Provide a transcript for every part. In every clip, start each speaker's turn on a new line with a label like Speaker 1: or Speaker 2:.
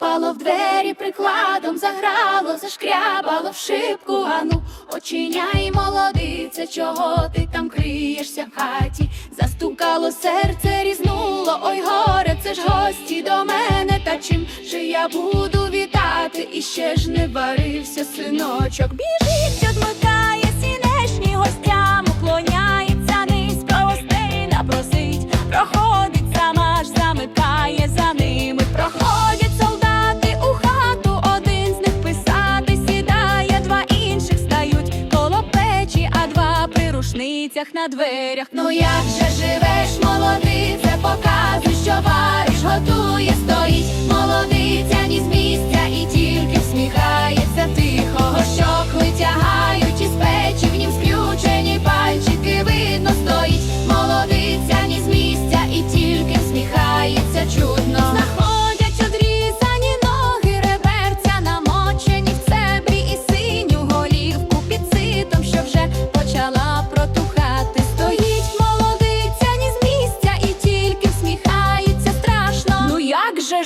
Speaker 1: Постукало в двері прикладом, заграло, зашкрябало в шибку, ану, очиняй, молодиця, чого ти там криєшся в хаті? Застукало серце, різнуло, ой горе, це ж гості до мене, та чим же я буду вітати? І ще ж не варився синочок.
Speaker 2: Біжить, рушницях на дверях.
Speaker 1: Ну як же живеш, молодий, це що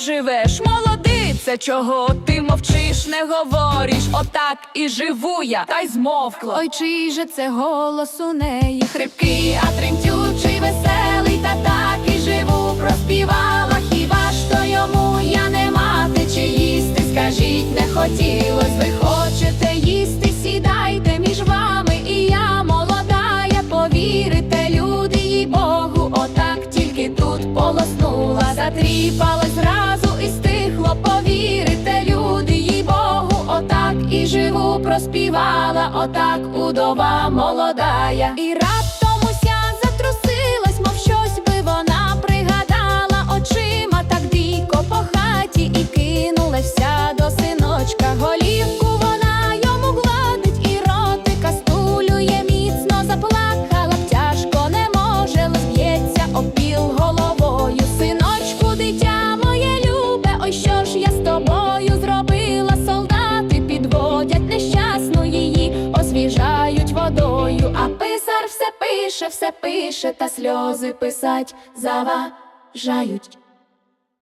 Speaker 2: живеш, молодице, чого ти мовчиш, не говориш? Отак і живу я, та й змовкла.
Speaker 1: Ой, чий же це голос у неї хрипкий, а тремтючий, веселий, та так і живу, проспівала. Хіба ж то йому я не мати чи їсти? Скажіть, не хотілось, ви хочете їсти, сідайте між вами, і я молода, я повірите, люди, їй Богу, отак тільки тут полоснула, затріпалась живу, проспівала, отак удова молодая.
Speaker 2: І раптом
Speaker 1: пише, все пише, та сльози писать заважають.